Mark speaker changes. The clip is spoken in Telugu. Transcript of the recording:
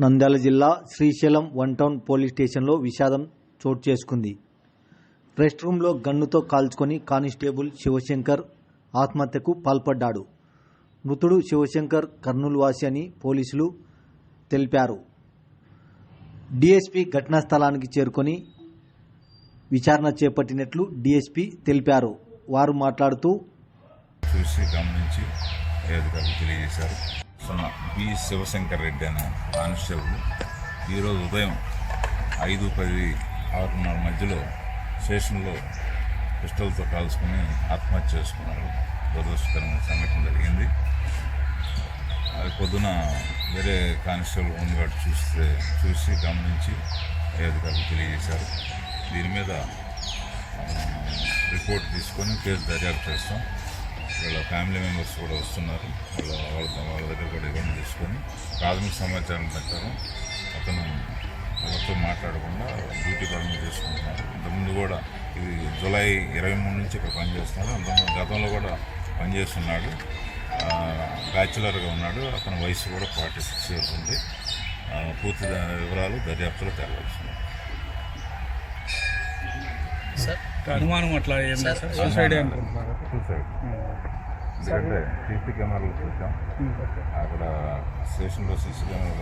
Speaker 1: నంద్యాల జిల్లా శ్రీశైలం వన్ టౌన్ పోలీస్ స్టేషన్లో విషాదం చోటు చేసుకుంది. రెస్ట్ రూమ్లో గన్నుతో కాల్చుకొని కానిస్టేబుల్ శివశంకర్ ఆత్మహత్యకు పాల్పడ్డాడు. మృతుడు శివశంకర్ కర్నూలు వాసి అని పోలీసులు తెలిపారు. డీఎస్పీ ఘటనా స్థలానికి చేరుకొని విచారణ చేపట్టినట్లు డీఎస్పీ తెలిపారు. వారు మాట్లాడుతూ
Speaker 2: చూసి గమనించి తెలియజేశారు. పి శివశంకర్ రెడ్డి అనే కానిస్టేబుల్ ఈరోజు ఉదయం ఐదు పది ఆరున్నర మధ్యలో స్టేషన్లో పిస్టల్తో కాల్చుకుని ఆత్మహత్య చేసుకున్నారు. దురదృష్టకరమైన సంఘటన జరిగింది. అది పొద్దున వేరే కానిస్టేబుల్ హోంగార్డ్ చూస్తే చూసి గమనించి అధికారులు తెలియజేశారు. దీని మీద రిపోర్ట్ తీసుకొని కేసు దర్యాప్తు చేస్తాం. వీళ్ళ ఫ్యామిలీ మెంబర్స్ కూడా వస్తున్నారు. వాళ్ళ వాళ్ళ వాళ్ళ దగ్గర కూడా ఇవన్నీ తీసుకొని ప్రాథమిక సమాచారం ప్రకారం అతను ఎవరితో మాట్లాడకుండా డ్యూటీ పరంగా చేసుకుంటున్నారు. ఇంతకుముందు కూడా ఇది జూలై ఇరవై మూడు నుంచి ఇక్కడ పనిచేస్తున్నాడు అంతకుముందు గతంలో కూడా పనిచేస్తున్నాడు. బ్యాచులర్గా ఉన్నాడు. అతని వయసు కూడా ఫార్టీ సిక్స్ ఇయర్స్ ఉంది. పూర్తి వివరాలు దర్యాప్తులో తేలాల్సింది
Speaker 3: అనుమానం అట్లా ఏం సార్. సూసైడ్ అనుకుంటున్నారు?
Speaker 2: సూసైడ్ ఎందుకంటే సీసీ కెమెరాలు చూసాం. అక్కడ స్టేషన్లో సీసీ కెమెరాలు